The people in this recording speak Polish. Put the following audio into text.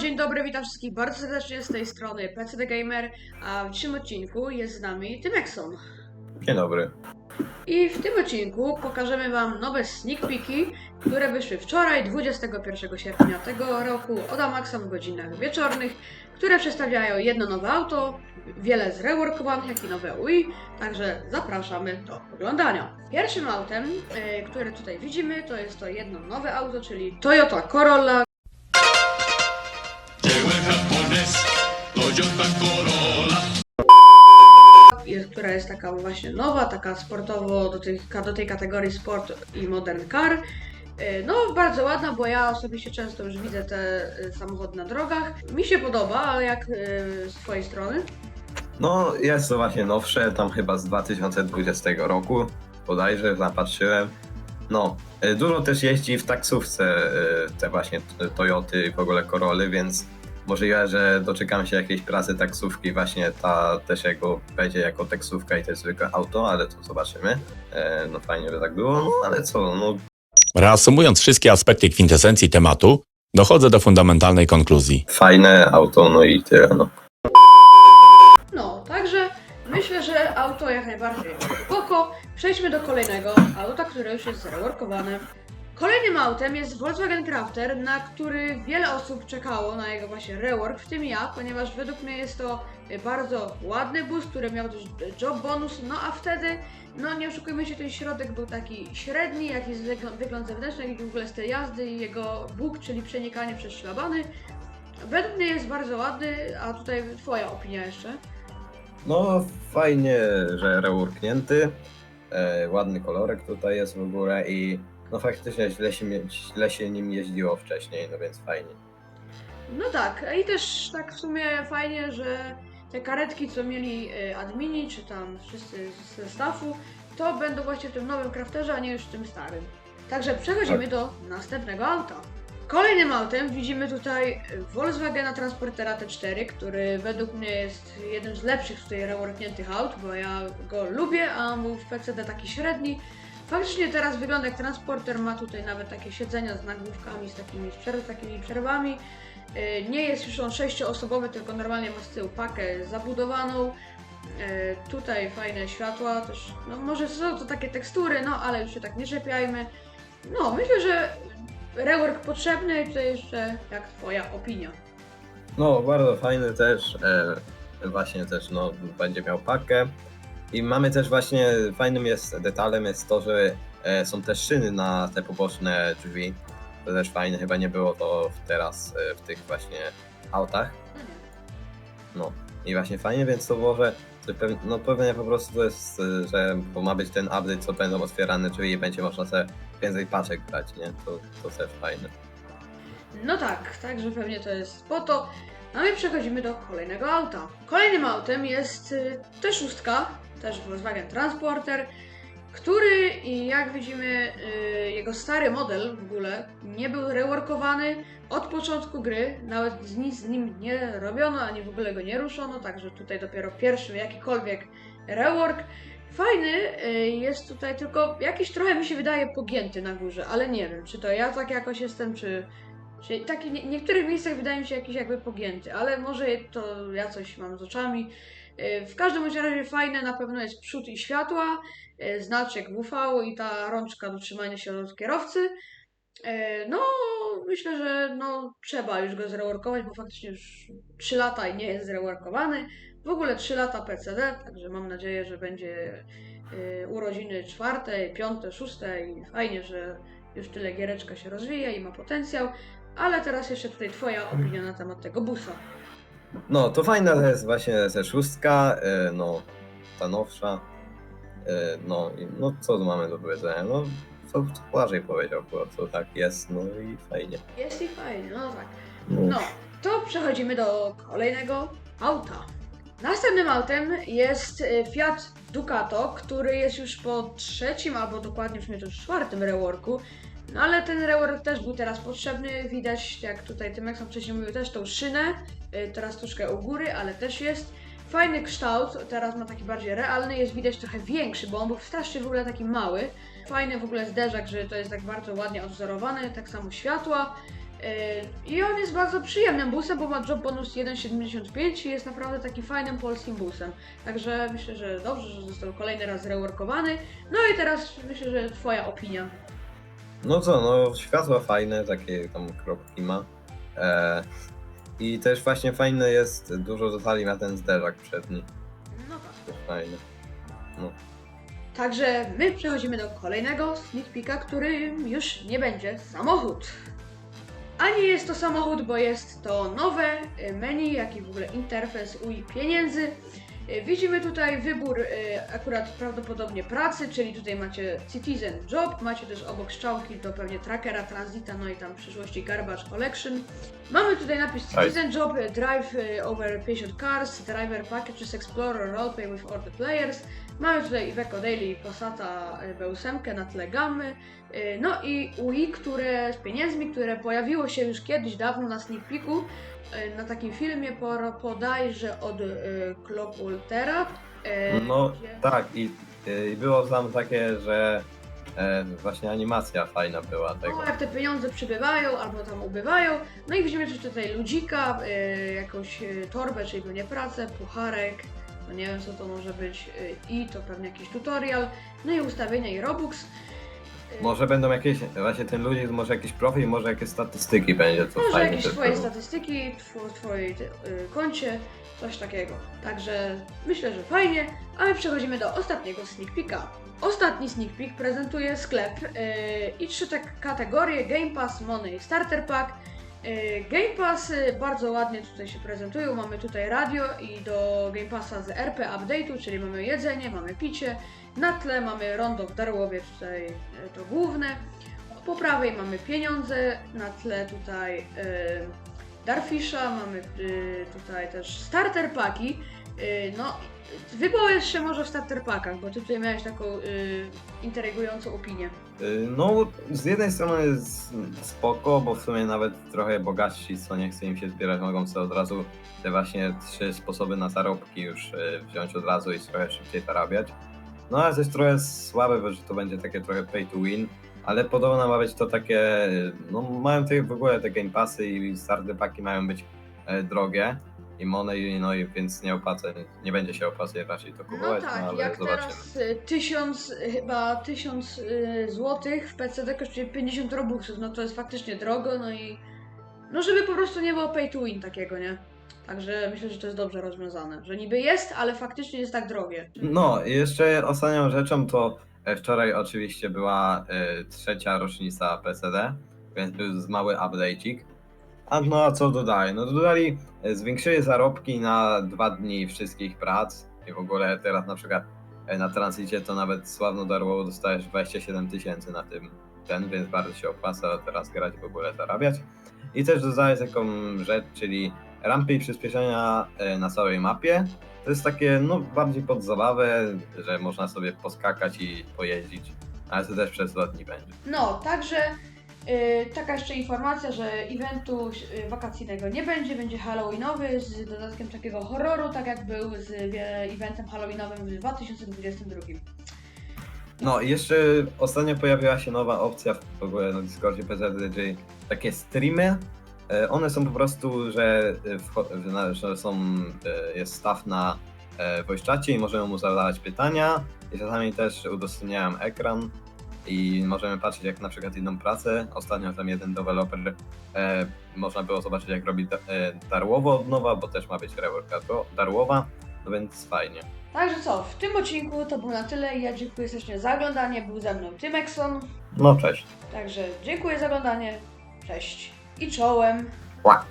dzień dobry, witam wszystkich bardzo serdecznie z tej strony PCD Gamer, a w dzisiejszym odcinku jest z nami Tymekson. Dzień dobry. I w tym odcinku pokażemy Wam nowe sneak peeki, które wyszły wczoraj, 21 sierpnia tego roku, od Amaxa w godzinach wieczornych, które przedstawiają jedno nowe auto, wiele zreworkowanych, jak i nowe UI, także zapraszamy do oglądania. Pierwszym autem, e, które tutaj widzimy, to jest to jedno nowe auto, czyli Toyota Corolla, Toyota Corolla. jest, która jest taka właśnie nowa, taka sportowo do, tych, do tej kategorii sport i modern car. E, No, bardzo ładna, bo ja osobiście często już widzę te e, samochody na drogach. Mi się podoba, ale jak e, z Twojej strony? No, jest to właśnie nowsze, tam chyba z 2020 roku, bodajże, zapatrzyłem. No, dużo też jeździ w taksówce te właśnie Toyoty, w ogóle Coroly, więc możliwe, że doczekam się jakiejś pracy taksówki, właśnie ta też jego będzie jako taksówka i to jest zwykłe auto, ale to zobaczymy. E, No fajnie, że tak było, no ale co, no Reasumując wszystkie aspekty kwintesencji tematu, dochodzę do fundamentalnej konkluzji. fajne auto, no i tyle, no. No, także myślę, że auto jak najbardziej spoko. Przejdźmy do kolejnego auta, które już jest zreworkowane. Kolejnym autem jest Volkswagen Crafter, na który wiele osób czekało na jego właśnie rework, w tym ja, ponieważ według mnie jest to bardzo ładny bus, który miał też job bonus, no a wtedy, no nie oszukujmy się, ten środek był taki średni, jak wygląd, wygląd zewnętrzny, jak i w ogóle styl jazdy i jego bóg, czyli przenikanie przez szlabany. Według mnie jest bardzo ładny, a tutaj twoja opinia jeszcze. No, fajnie, że reworknięty. E, ładny kolorek tutaj jest w ogóle i no faktycznie źle się, źle się nim jeździło wcześniej, no więc fajnie. No tak, i też tak w sumie fajnie, że te karetki, co mieli y, admini, czy tam wszyscy ze staffu, to będą właśnie w tym nowym crafterze, a nie już w tym starym. Także przechodzimy Tak. do następnego auta. Kolejnym autem widzimy tutaj Volkswagena Transportera T4, który według mnie jest jednym z lepszych tutaj reworkniętych aut, bo ja go lubię, a on był w PCD taki średni. Faktycznie teraz wygląda jak transporter, ma tutaj nawet takie siedzenia z nagłówkami, z takimi, przerw, takimi przerwami. Yy, Nie jest już on sześcioosobowy, tylko normalnie ma z tyłu pakę zabudowaną. Yy, Tutaj fajne światła, też, no może są to takie tekstury, no ale już się tak nie czepiajmy. No, myślę, że rework potrzebny tutaj jeszcze jak twoja opinia. No, bardzo fajny też. E, właśnie też no, będzie miał pakę. I mamy też właśnie, fajnym jest detalem jest to, że e, są też szyny na te poboczne drzwi. To też fajne, chyba nie było to teraz e, w tych właśnie autach. No i właśnie fajnie, więc to może, pew- no pewnie po prostu to jest, y, że bo ma być ten update, co będą otwierane drzwi i będzie można sobie więcej paczek brać, nie? To, to też fajne. No tak, także pewnie to jest po to. No i przechodzimy do kolejnego auta. Kolejnym autem jest y, też szóstka, też Volkswagen Transporter, który i jak widzimy y, jego stary model w ogóle nie był reworkowany od początku gry, nawet nic z nim nie robiono, ani w ogóle go nie ruszono, także tutaj dopiero pierwszy jakikolwiek rework. Fajny y, jest tutaj tylko jakiś trochę mi się wydaje pogięty na górze, ale nie wiem, czy to ja tak jakoś jestem, czy taki, nie, niektórych miejscach wydaje mi się jakiś jakby pogięty, ale może to ja coś mam z oczami. Yy, W każdym razie fajne na pewno jest przód i światła, yy, znaczek WV i ta rączka do trzymania się od kierowcy. No, myślę, że no, trzeba już go zreworkować, bo faktycznie już 3 lata i nie jest zreworkowany. W ogóle 3 lata PCD, także mam nadzieję, że będzie yy, urodziny czwarte, piąte, szóste i fajnie, że już tyle giereczka się rozwija i ma potencjał. Ale teraz jeszcze tutaj Twoja opinia na temat tego busa. No, to fajna to jest właśnie ze szóstka, e, no, ta nowsza. E, No, i no co tu mamy do powiedzenia? No, co, co Błażej powiedział, po prostu tak jest, no i fajnie. Jest i fajnie, no tak. No, No, to przechodzimy do kolejnego auta. Następnym autem jest y, Fiat Ducato, który jest już po trzecim, albo dokładnie sumie to już czwartym reworku. No ale ten rework też był teraz potrzebny. Widać, jak tutaj Tymek sam wcześniej mówił, też tą szynę. y, Teraz troszkę u góry, ale też jest. Fajny kształt, teraz ma taki bardziej realny, jest widać trochę większy, bo on był strasznie w ogóle taki mały. Fajny w ogóle zderzak, że to jest tak bardzo ładnie odwzorowany, tak samo światła. Yy, I on jest bardzo przyjemnym busem, bo ma job bonus 1,75 i jest naprawdę taki fajnym polskim busem. Także myślę, że dobrze, że został kolejny raz zreworkowany. No i teraz myślę, że twoja opinia. No co, no światła fajne, takie tam kropki ma. E, I też właśnie fajne jest, dużo detali ma ten zderzak przedni. No tak. Fajny. Także my przechodzimy do kolejnego sneak peeka, którym już nie będzie samochód. A nie jest to samochód, bo jest to nowe menu, jak i w ogóle interfejs UI pieniędzy. Y, Widzimy tutaj wybór y, akurat prawdopodobnie pracy, czyli tutaj macie Citizen Job, macie też obok strzałki do pewnie trackera, transita, no i tam w przyszłości Garbage Collection. Mamy tutaj napis Citizen Job, Drive y, over 50 cars, Driver Packages, Explorer, Roleplay with all the players. Mamy tutaj Iveco Daily Passata y, B8 na tle gamy. Y, No i UI, które z pieniędzmi, które pojawiło się już kiedyś dawno na sneak peeku, y, na takim filmie podajże od Clock Waltera. y, No gdzie- tak, i, i było tam takie, że e, właśnie animacja fajna była tego. No, jak te pieniądze przybywają albo tam ubywają. No i widzimy też tutaj ludzika, y, jakąś y, torbę, czyli pewnie pracę, pucharek. No nie wiem co to może być. Y, I to pewnie jakiś tutorial. No i ustawienia i Robux. Może będą jakieś, właśnie ten ludzik, może jakiś profil, może jakieś statystyki będzie, to Może fajnie jakieś też twoje było. statystyki tw- w twojej y, koncie, coś takiego. Także myślę, że fajnie, a my przechodzimy do ostatniego sneak peeka. Ostatni sneak peek prezentuje sklep y, i trzy te kategorie Game Pass, Money, Starter Pack. Y, Game Pass bardzo ładnie tutaj się prezentują. Mamy tutaj radio i do Game Passa z RP Update'u, czyli mamy jedzenie, mamy picie. Na tle mamy rondo w Darłowie, tutaj y, to główne. Po prawej mamy pieniądze, na tle tutaj y, Darfisha, mamy tutaj też starter paki. Y, no, wypowiedz się może w starter pakach, bo ty tutaj miałeś taką y, intrygującą opinię. Y, No, z jednej strony jest spoko, bo w sumie nawet trochę bogatsi, co nie chce im się zbierać, mogą sobie od razu te właśnie trzy sposoby na zarobki już y, wziąć od razu i trochę szybciej zarabiać. No ale też trochę słabe, bo że to będzie takie trochę pay to win, ale podobno ma być to takie, no mają te, w ogóle te game passy i starter paki mają być e, drogie i money, no i więc nie opłaca, nie będzie się opłacać raczej to No kupować, tak, ale jak zobaczymy. teraz y, tysiąc, y, chyba tysiąc y, złotych w PCD kosztuje 50 robuxów, no to jest faktycznie drogo, no i no żeby po prostu nie było pay to win takiego, nie? Także myślę, że to jest dobrze rozwiązane, że niby jest, ale faktycznie jest tak drogie. No i jeszcze ostatnią rzeczą to e, wczoraj oczywiście była e, trzecia rocznica PCD, więc był z mały update'ik. A no a co dodali? No dodali, e, zwiększyli zarobki na dwa dni wszystkich prac i w ogóle teraz na przykład e, na transicie to nawet sławno darłowo dostajesz 27 tysięcy na tym ten, więc bardzo się opłaca teraz grać w ogóle zarabiać. I też dodali taką rzecz, czyli rampy i przyspieszenia e, na całej mapie. To jest takie, no, bardziej pod zabawę, że można sobie poskakać i pojeździć, ale to też przez dwa dni będzie. No, także taka jeszcze informacja, że eventu y, wakacyjnego nie będzie, będzie halloweenowy z dodatkiem takiego horroru, tak jak był z eventem halloweenowym w 2022. No i jeszcze ostatnio pojawiła się nowa opcja w ogóle na Discordzie PZD, czyli takie streamy. E, One są po prostu, że, e, wcho- że są, e, jest staw na voice i możemy mu zadawać pytania i czasami też udostępniałem ekran i możemy patrzeć jak na przykład idą pracę. Ostatnio tam jeden deweloper e, można było zobaczyć jak robi da, e, Darłowo od nowa, bo też ma być rework Darło- Darłowa, no więc fajnie. Także co, w tym odcinku to było na tyle. Ja dziękuję serdecznie za oglądanie. Był ze mną Tymekson. No cześć. Także dziękuję za oglądanie. Cześć i czołem. Ła.